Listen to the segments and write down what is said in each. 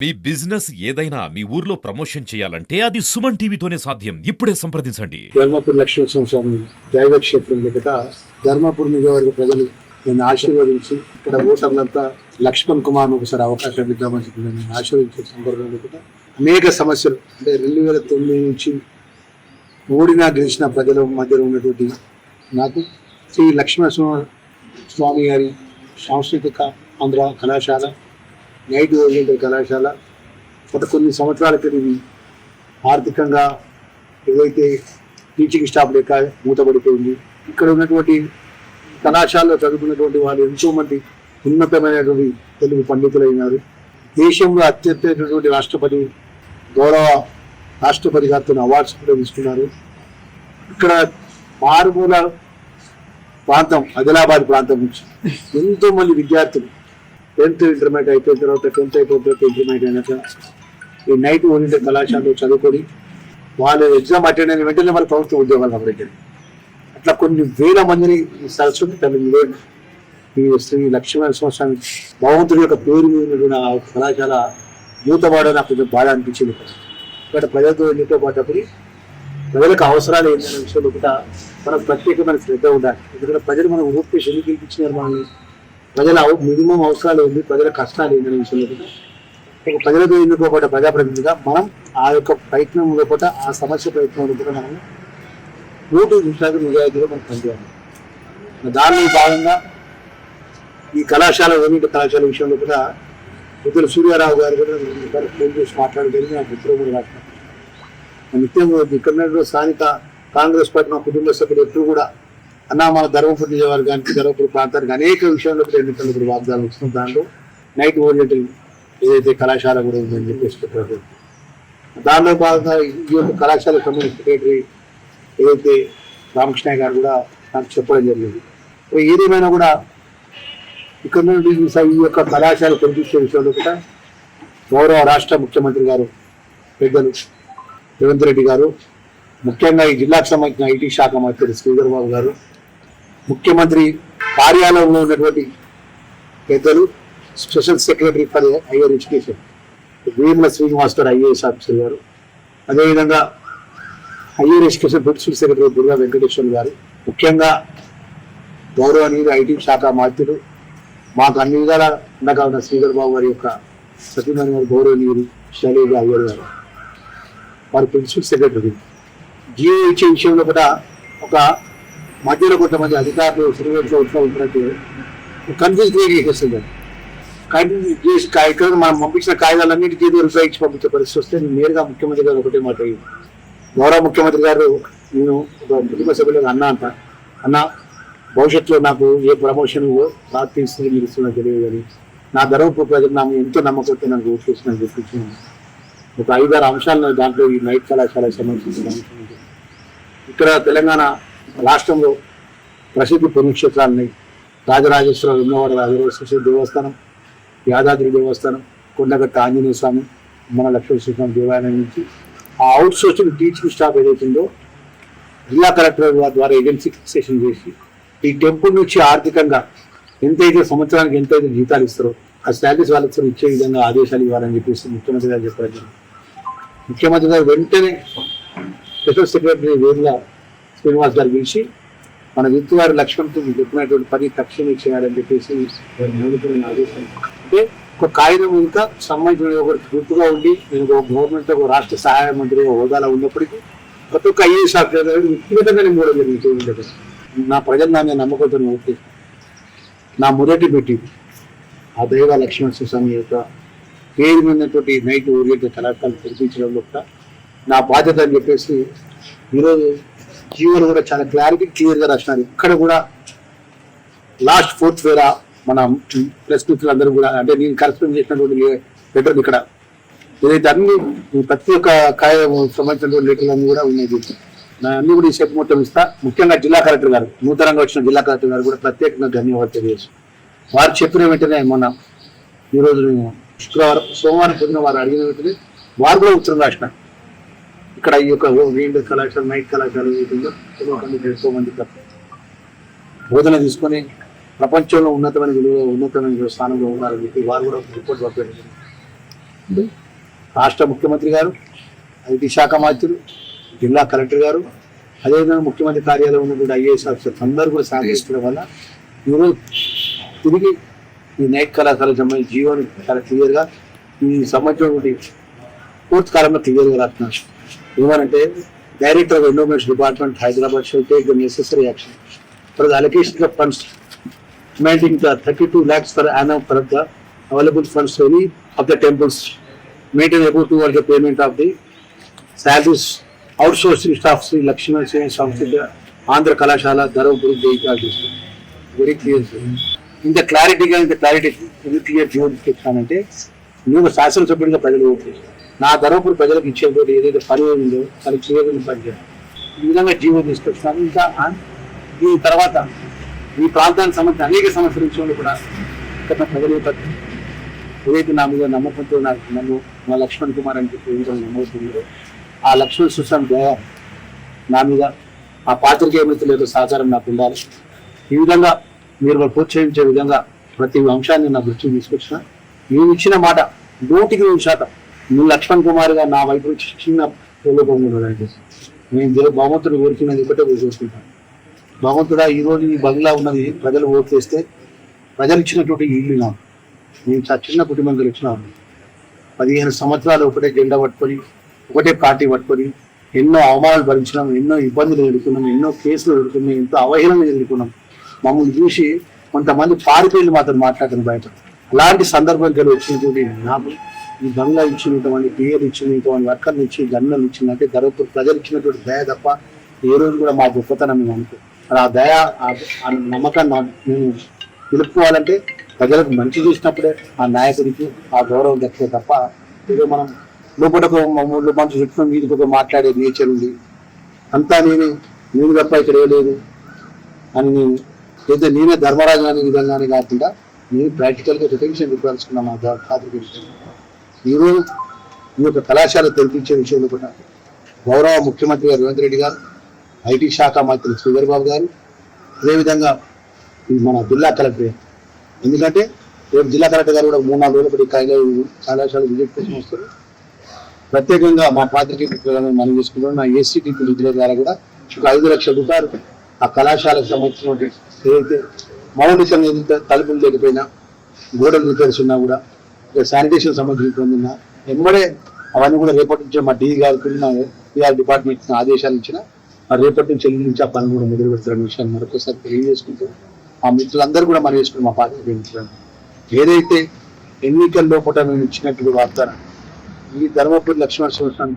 మీ business ఏదైనా మీ ఊర్లో promotion చేయాలంటే అది సుమన్ టీవీతోనే సాధ్యం. ఇప్పుడే సంప్రదించండి. ధర్మపురి లక్ష్మీనరసింహ స్వామి దైవ క్షేత్రం దగ్గర ధర్మపురి నియోజకవర్గ ప్రజలు నేను ఆశీర్వదించి ఇక్కడ ఓటర్లంతా లక్ష్మణ్ కుమార్ ఒకసారి అవకాశం ఇద్దామని చెప్పి నేను ఆశీర్వదించిన సందర్భంలో కూడా అనేక సమస్యలు. అంటే రెండు వేల తొమ్మిది నుంచి ఓడినా గెలిచిన ప్రజల మధ్యలో ఉన్నటువంటి నాకు శ్రీ లక్ష్మణరసింహ స్వామి గారి సాంస్కృతిక ఆంధ్ర కళాశాల నైట్ ఓరియంటెడ్ కళాశాల. గత కొన్ని సంవత్సరాల క్రితం ఆర్థికంగా ఏదైతే టీచింగ్ స్టాఫ్ లేక మూతపడిపోయింది ఇక్కడ ఉన్నటువంటి కళాశాలలో చదువుకున్నటువంటి వాళ్ళు ఎంతో మంది ఉన్నతమైనటువంటి తెలుగు పండితులైనారు. దేశంలో అత్యంతమైనటువంటి రాష్ట్రపతి గౌరవ రాష్ట్రపతి గారితో అవార్డ్స్ కూడా తీసుకున్నారు. ఇక్కడ మారుమూల ప్రాంతం ఆదిలాబాద్ ప్రాంతం నుంచి ఎంతోమంది విద్యార్థులు టెన్త్ ఇంటర్మీడియట్ అయిపోయిన తర్వాత టెన్త్ అయిపోయిన తర్వాత ఇంటర్మీడియట్ అయినాక ఈ నైట్ ఓరియంటెడ్ కళాశాలలో చదువుకొని వాళ్ళు ఎగ్జామ్ అటెండ్ అయిన వెంటనే వాళ్ళు ప్రభుత్వ ఉద్యోగాలు అమలైపోయాయి అట్లా కొన్ని వేల మందిని సరస్వతి తల్లి ఈ శ్రీ లక్ష్మణ స్వామి భగవంతుడి యొక్క పేరు మీద ఆ కళాశాల మూతవాడ నాకు కొంచెం బాధ అనిపించింది. ఇక్కడ ప్రజలతో ఎన్నికో పాటప్పుడు ప్రజలకు అవసరాలు ఏంటనే విషయంలో కూడా మనకు ప్రత్యేకమైన శ్రద్ధ ఉండాలి. ఎందుకంటే ప్రజలు మనం ఊపి శని గెలిపించినారు మనల్ని ప్రజల మినిమం అవసరాలు ఏంటి? ప్రజల కష్టాలు ఏంటనే విషయంలో కూడా. ఒక ప్రజలతో ఎన్నుకోబడ్డ ప్రజాప్రతినిధిగా మనం ఆ యొక్క ప్రయత్నం లోపల ఆ సమస్య ప్రయత్నం కూడా మనం నూటి నిమిషాలకు నిజాయితీగా మనం పనిచేయాలి. దానిలో భాగంగా ఈ కళాశాల ఓనిటి కళాశాల విషయంలో కూడా ఇద్దరు సూర్యారావు గారు కూడా ఫోన్ చేసి మాట్లాడగలిగి నాకు ఇద్దరు కూడా రాష్ట్రం నిత్యం ఇక్కడ స్థానిక కాంగ్రెస్ పార్టీ మా కుటుంబ సభ్యులు ఎప్పుడు కూడా అన్నా మన ధర్మపురి నియోజకవర్గానికి ధర్మపురి ప్రాంతానికి అనేక విషయాల్లో ఎన్నికలు ఇప్పుడు వాగ్దానం ఇస్తున్నాం దాంట్లో నైట్ ఓరియంటల్ ఏదైతే కళాశాల కూడా ఉందని చెప్పేసి పెట్టారు దానిలో భాగంగా ఈ యొక్క కళాశాల కమ్యూనిటీ సెక్రటరీ ఏదైతే రామకృష్ణ గారు కూడా నాకు చెప్పడం జరిగింది. ఏదేమైనా కూడా ఇక్కడ నుండి ఈ ఈ యొక్క కళాశాల కనిపించే విషయంలో కూడా గౌరవ రాష్ట్ర ముఖ్యమంత్రి గారు పెద్దలు రేవంత్ రెడ్డి గారు ముఖ్యంగా ఈ జిల్లాకు సంబంధించిన ఐటీ శాఖ మంత్రి శ్రీధర్ బాబు గారు ముఖ్యమంత్రి కార్యాలయంలో ఉన్నటువంటి పెద్దలు special secretary for higher education Vemula Srinivasarao IAS officer గారు. అదేవిధంగా higher education principal secretary Durga Venkateshwar గారు. ముఖ్యంగా గౌరవనీయులు ఐటీ శాఖ మంత్రులు మాకు అన్ని విధాల ఉండగా ఉన్న శ్రీధర్ బాబు గారి యొక్క సత్యనారాయణ గారు గౌరవనీయులు శైలేజ అయ్యర్ గారు. వారి ప్రిన్సిపల్ సెక్రటరీ. జియో ఇచ్చే విషయంలో కూడా ఒక మధ్యలో కొంతమంది అధికారులు సిరివేట్లో ఇంట్లో ఉంటున్నట్టు కన్ఫ్యూజ్ క్రియేట్ చేసేస్తుంది కన్ఫ్యూజ్ చేసి ఇక్కడ మనం పంపించిన కాగితాలన్నిటి జీరో ఇచ్చి పంపించే పరిస్థితి వస్తే నేను నేరుగా ముఖ్యమంత్రి గారు ఒకటే మాట గౌరవ ముఖ్యమంత్రి గారు నేను ఒక కుటుంబ సభ్యులకు అన్న అంట. అన్న భవిష్యత్తులో నాకు ఏ ప్రమోషన్ ప్రార్థిస్తుంది మీరు ఇస్తున్నా తెలియదు కానీ నా ధర్మపు ప్రజలు నాకు ఎంతో నమ్మకంతో నాకు ఓట్ చేస్తున్నాను చెప్పించాను ఒక ఐదారు అంశాలను దాంట్లో ఈ నైట్ కళాశాలకు సంబంధించిన ఇక్కడ తెలంగాణ రాష్ట్రంలో ప్రసిద్ధి పుణ్యక్షేత్రాలని రాజరాజేశ్వర ఉన్నవాడ రాజరాజేశ్వర దేవస్థానం యాదాద్రి దేవస్థానం కొండగట్ట ఆంజనేయ స్వామి మన లక్ష్మీ స్వామి దేవాలయం నుంచి ఆ అవుట్ సోర్సింగ్ టీచింగ్ స్టాఫ్ ఏదైతుందో జిల్లా కలెక్టర్ ద్వారా ఏజెన్సీ ఫిక్సేషన్ చేసి ఈ టెంపుల్ నుంచి ఆర్థికంగా ఎంతైతే సంవత్సరానికి ఎంతైతే జీతాలు ఇస్తారో ఆ శాలరీస్ వాళ్ళకి ఇచ్చే విధంగా ఆదేశాలు ఇవ్వాలని చెప్పేసి ముఖ్యమంత్రి గారు చెప్పారు. ముఖ్యమంత్రి గారు వెంటనే స్పెషల్ సెక్రటరీ వేరుగా శ్రీనివాస్ గారు పిలిచి మన విత్తు వారి లక్ష్యంతో చెప్పినటువంటి పని తక్షణమే చేయాలని చెప్పేసి ఆదేశం అంటే ఒక కాగితం ఇంకా సంబంధించిన ఒకటి గుర్తుగా ఉండి నేను ఒక గవర్నమెంట్ ఒక రాష్ట్ర సహాయ మంత్రి హోదాలో ఉన్నప్పటికీ ప్రతి ఒక్క ఐఏఎస్ ఆఫీసర్ వ్యక్తిగతంగా నేను కూడా జరిగింది నా ప్రజలు నా మీద నమ్మకంతో ఓకే. నా మొదటి పెట్టి ఆ దైవ లక్ష్మణ స్వామి యొక్క పేరు మీదటువంటి నైట్ ఓరియంటెడ్ కళాకారులు తెరిపించడంలో కూడా నా బాధ్యత అని చెప్పేసి ఈరోజు జీవోలు కూడా చాలా క్లారిటీ క్లియర్గా రాసినారు. ఇక్కడ కూడా లాస్ట్ ఫోర్త్ వేర మన ప్రెస్ మిత్రులు అందరూ కూడా అంటే నేను కరెస్పాండ్ చేసినటువంటి లెటర్ ఇక్కడ. ఏదైతే అన్ని ప్రతి ఒక్క కాయ సంబంధించినటువంటి లెటర్లు అన్ని కూడా ఉన్నాయి. నా అన్ని కూడా ఈ సేపు మొత్తం ఇస్తా. ముఖ్యంగా జిల్లా కలెక్టర్ గారు నూతనంగా వచ్చిన జిల్లా కలెక్టర్ గారు కూడా ప్రత్యేకంగా ధన్యవాదాలు తెలియజేసి వారు చెప్పిన వెంటనే మొన్న ఈరోజు శుక్రవారం సోమవారం పొద్దున వారు అడిగిన వెంటనే వారు కూడా ఉత్తరం రాసిన ఇక్కడ ఈ యొక్క వీళ్ళు కళాశాల నైట్ కళాశాల ఎంతో మంది బోధన తీసుకొని ప్రపంచంలో ఉన్నతమైన విలువ ఉన్నతమైన స్థానంలో ఉన్నారని చెప్పి వారు కూడా రిపోర్ట్ పంపారు. రాష్ట్ర ముఖ్యమంత్రి గారు ఐటీ శాఖ మంత్రులు జిల్లా కలెక్టర్ గారు అదేవిధంగా ముఖ్యమంత్రి కార్యాలయం ఉన్నటువంటి ఐఏఎస్ ఆఫీసర్స్ అందరూ కూడా సహకరించడం వల్ల ఈరోజు తిరిగి ఈ నైట్ కళాశాల సంబంధించి జీవోని చాలా క్లియర్గా ఈ సంబంధించినటువంటి పూర్తి కాలంలో క్లియర్గా రాస్తున్నారు ఏమనంటే director of environment department Hyderabad shall take the necessary action for the allocation of funds minding the thirty two lakhs for annum for the available funds any of the temples maintain able to bear the payment of the salaries outsourcing staff Shri Lakshman Seva Sanstha Andhra కళాశాల Dharmapuri very clear ఇంత క్లారిటీగా ఇంత clarity clear చెప్తానంటే మేము శాసనసభ్యులుగా ప్రజలు open చేస్తాం నా ధర్మపురి ప్రజలకు ఇచ్చేటువంటి ఏదైతే పని ఉందో అది క్లియర్గా పనిచేయాలి ఈ విధంగా జీవో తీసుకొచ్చినారు. ఇంకా దీని తర్వాత ఈ ప్రాంతానికి సంబంధించిన అనేక సమస్యల విషయంలో కూడా గత ప్రజలు ఏదైతే నా మీద నమ్మకంతో నాకు నన్ను మా లక్ష్మణ్ కుమార్ అని చెప్పి ఏదైతే నమ్మవుతుందో ఆ లక్ష్మణ్ సుశాంత్ దయ నా మీద ఆ పాత్రికేయ లేదో సహకారం నాకు ఉండాలి. ఈ విధంగా మీరు ప్రోత్సహించే విధంగా ప్రతి అంశాన్ని నా దృష్టికి తీసుకొచ్చిన. మీరు ఇచ్చిన మాట నూటికి నూరు శాతం నువ్వు లక్ష్మణ్ కుమార్ గారు నా వైపు నుంచి చిన్న ప్రలోభం ఉండడానికి నేను దేవుడు భగవంతుడు కోరుకున్నది ఒకటే కోరుకుంటాను భగవంతుడా ఈరోజు ఈ బంగ్లా ఉన్నది ప్రజలు ఓట్ చేస్తే ప్రజలు ఇచ్చినటువంటి ఇల్లు నాకు నేను చ- చిన్న కుటుంబం వచ్చినాను పదిహేను సంవత్సరాలు ఒకటే జెండా పట్టుకొని ఒకటే పార్టీ పట్టుకొని ఎన్నో అవమానాలు భరించినాం ఎన్నో ఇబ్బందులు ఎదుర్కొన్నాం ఎన్నో కేసులు ఎదుర్కొన్నాం ఎంతో అవహేళన ఎదుర్కొన్నాం. మమ్మల్ని చూసి కొంతమంది పారిపోయి మాత్రం మాట్లాడతాను బయట అలాంటి సందర్భం కలిగి వచ్చినటువంటి నాకు ఈ బంగ్లా ఇచ్చినటువంటి పేరు ఇచ్చినటువంటి వర్కర్లు ఇచ్చి గన్నలు ఇచ్చినట్టే ధరపూర్ ప్రజలు ఇచ్చినటువంటి దయ తప్ప ఏ రోజు కూడా మా గొప్పతనం మేము అనుకో ఆ దయ ఆ నమ్మకాన్ని నా- మేము నిలుపుకోవాలంటే ప్రజలకు మంచి చేసినప్పుడే ఆ నాయకుడికి ఆ గౌరవం దక్కే తప్ప ఏదో మనం లోపలకు మూడు మంచి చుట్టూ వీధికి ఒక మాట్లాడే నేచర్ ఉంది. అంతా నేనే నేను తప్ప ఇక్కడ ఏ లేదు అని నేను లేదా నేనే ధర్మరాజు అనే విధంగానే కాకుండా నేను ప్రాక్టికల్గా రిటెన్షన్ ఇవ్వాల్సుకున్నా మా ఖాతాకి ఈరోజు ఈ యొక్క కళాశాల తెరిపించే విషయంలో కూడా గౌరవ ముఖ్యమంత్రి గారు రేవంత్ రెడ్డి గారు ఐటీ శాఖ మంత్రి శ్రీధర్బాబు గారు అదేవిధంగా ఈ మన జిల్లా కలెక్టర్. ఎందుకంటే రేపు జిల్లా కలెక్టర్ గారు కూడా మూడు నాలుగు రోజులు పడి కళాశాల విజిట్ కోసం వస్తారు. ప్రత్యేకంగా మా పాత్రికే మిత్రులను మనం చేసుకుంటున్నాం నా ఏసీటీపీ నిధుల ద్వారా కూడా ఒక ఐదు లక్షల రూపాయలు ఆ కళాశాలకు సంబంధించినటువంటి ఏదైతే మౌలికంగా ఎంత తలుపులు లేకపోయినా గోడలు రిపేర్స్ ఉన్నా కూడా శానిటేషన్ సంబంధించిన పొందిన ఎమ్మడే అవన్నీ కూడా రేపటి నుంచి మా డీ గారికి పిఆర్ డిపార్ట్మెంట్ ఆదేశాలు ఇచ్చిన మా రేపటి నుంచి ఎల్లుండి నుంచి ఆ పనులు కూడా మొదలు పెడతారన్న విషయాన్ని మరొకసారి తెలియజేసుకుంటూ ఆ మిత్రులందరూ కూడా మనం వేసుకుని మా పార్టీ పెంచుతాను ఏదైతే ఎన్నికల్లో పూట మేము ఇచ్చినట్టు వార్త ఈ ధర్మపురి లక్ష్మణ సంవత్సరం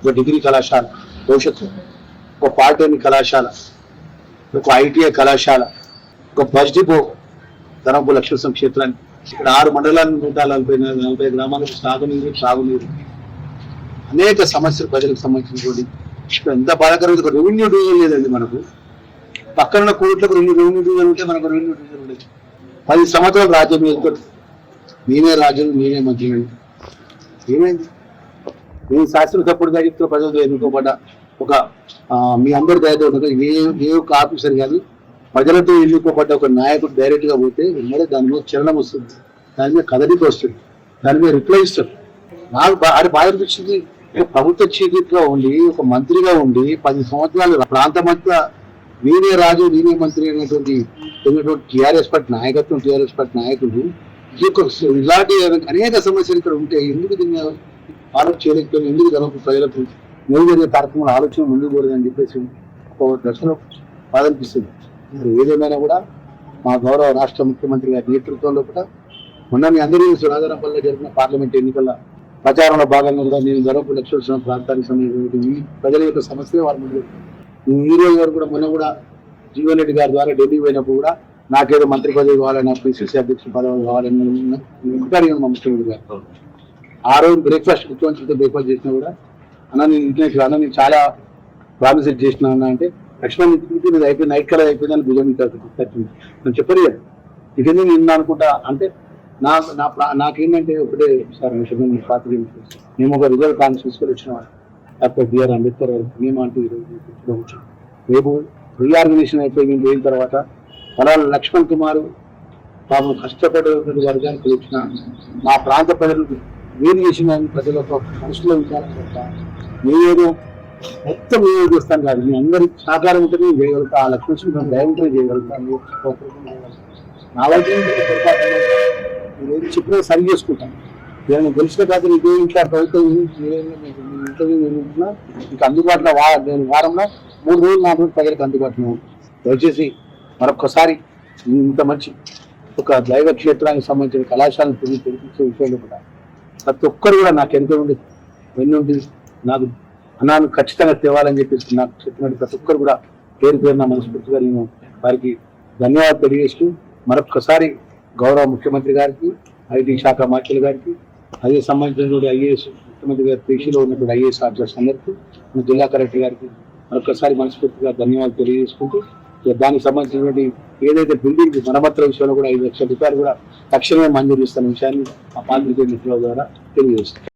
ఒక డిగ్రీ కళాశాల భవిష్యత్తు ఒక పార్టీ కళాశాల ఒక ఐటీఐ కళాశాల ఒక బస్ డిపో ధర్మపురి లక్ష్మణ క్షేత్రాన్ని ఇక్కడ ఆరు మండలాన్ని నూట నలభై నలభై గ్రామాలకు సాగునీరు సాగునీరు. అనేక సమస్యలు ప్రజలకు సంబంధించినటువంటి ఇక్కడ ఎంత బాధాకరం ఒక రెవెన్యూ డివిజన్ లేదండి మనకు. పక్కన ఉన్న కోట్లకు రెండు రెవెన్యూ డివిజన్ ఉంటే మనకు రెవెన్యూ డివిజన్ ఉండేది పది సంవత్సరాలు రాజ్యం వెళ్తాడు నేనే రాజ్యం నేనే మంత్రి ఏమైంది? నేను శాస్త్రసభ్యుడిగా చెప్తే ప్రజలతో ఎన్నుకోబడ్డ ఒక మీ అందరి దయతో ఏ ఏ ఒక్క ఆఫీసర్ కానీ ప్రజలతో ఎన్నుకోబడ్డ ఒక నాయకుడు డైరెక్ట్గా పోతే వెంటనే దాని మీద చలనం వస్తుంది. దాని మీద కదలిక వస్తుంది. దాని మీద రిప్లై ఇస్తారు నాకు అది బాధ అనిపించింది. ప్రభుత్వ చీకటిగా ఉండి ఒక మంత్రిగా ఉండి పది సంవత్సరాలు ప్రాంతం అంతా నేనే రాజు నేనే మంత్రి అనేటువంటి టీఆర్ఎస్ పార్టీ నాయకత్వం టీఆర్ఎస్ పార్టీ నాయకులు ఈ యొక్క ఇలాంటి అనేక సమస్యలు ఇక్కడ ఉంటే ఎందుకు దీన్ని ఆలోచన చేయలేకపోయినా ఎందుకు జరగదు ప్రజలకు మేలు జరిగే కార్యక్రమాలు ఆలోచన ముందుకు పోలేదని చెప్పేసి ఒక దశలో బాధ అనిపిస్తుంది. ఏదేమైనా కూడా మా గౌరవ రాష్ట్ర ముఖ్యమంత్రి గారి నేతృత్వంలో కూడా మొన్న మీ అందరూ సురాధరంపల్లిలో జరిగిన పార్లమెంట్ ఎన్నికల ప్రచారంలో భాగంగా కూడా నేను గౌరవ లక్ష్మణ ప్రాంతానికి సంబంధించిన ఈ ప్రజల యొక్క సమస్య వారి ముందు ఈ రోజు వరకు కూడా మొన్న కూడా జీవన్ రెడ్డి గారి ద్వారా ఢిల్లీ పోయినప్పుడు కూడా నాకేదో మంత్రి పదవి కావాలని పిసిసి అధ్యక్షుల పదవి కావాలని ఇంకా మా ముఖ్యమంత్రి గారు. ఆ రోజు బ్రేక్ఫాస్ట్ ముఖ్యమంత్రితో బ్రేక్ఫాస్ట్ చేసినా కూడా అన్న నేను ఇంట్లో అన్న నేను చాలా ప్రామిస్ చేసిన అన్న అంటే లక్ష్మణ్ ఇంటికి అయిపోయింది నైట్ కలర్ అయిపోయిందని భుజం మీద తట్టింది నేను చెప్పలేదు ఇదేంది నిన్న అనుకుంటా? అంటే నా నా నాకేంటంటే ఒకటే సార్ విషయం పాత్ర మేము ఒక రిజర్వ్ కాన్స్ తీసుకొని వచ్చిన డాక్టర్ బిఆర్ అంబేద్కర్ గారు మేము అంటూ ఈరోజు వచ్చాం. రేపు రీఆర్గనైజేషన్ అయిపోయి మేము పోయిన తర్వాత పలానా లక్ష్మణ్ కుమార్ పాపం కష్టపడే వర్గానికి వచ్చిన మా ప్రాంత ప్రజలు వేరు చేసిన ప్రజలతో మనసులో విచారం తప్ప ఏదో మొత్తం నేను కాదు. మీ అందరి సహకారం ఉంటే నేను చేయగలుగుతా. ఆ లక్ష్మీ దయ డైరెక్టర్ చేయగలుగుతాను నా వైపు నుంచి సరి చేసుకుంటాను నేను గెలిచిన కాదు ఇదే ఇంట్లో ప్రభుత్వం ఏదైనా మీకు అందుబాటులో వా నేను వారంలో మూడు రోజులు నాలుగు రోజులు ప్రజలకు అందుబాటులో దయచేసి మరొకసారి ఇంత మంచి ఒక దైవ క్షేత్రానికి సంబంధించిన కళాశాలను తిరిగి తెరిపించే విషయంలో కూడా ప్రతి ఒక్కరు కూడా నాకు ఎంతో ఉండి వెన్నుండి నాకు అన్నాను ఖచ్చితంగా తేవాలని చెప్పేసి నాకు చెప్పినట్టు ప్రతి ఒక్కరు కూడా పేరు పేరున మనస్ఫూర్తిగా నేను వారికి ధన్యవాదాలు తెలియజేస్తూ మరొకసారి గౌరవ ముఖ్యమంత్రి గారికి ఐటీ శాఖ మాఖ్యుల గారికి అదే సంబంధించినటువంటి ఐఏఎస్ ముఖ్యమంత్రి గారి పేషీలో ఉన్నటువంటి ఐఏఎస్ ఆఫీసర్స్ అందరికీ మన జిల్లా కలెక్టర్ గారికి మరొకసారి మనస్ఫూర్తిగా ధన్యవాదాలు తెలియజేసుకుంటూ దానికి సంబంధించినటువంటి ఏదైతే బిల్డింగ్ మరమ్మతుల విషయంలో కూడా ఐదు లక్షల రూపాయలు కూడా తక్షణమే మంజూరు చేస్తున్న విషయాన్ని ఆ పాత్రికేయ మిత్రుల ద్వారా తెలియజేస్తాను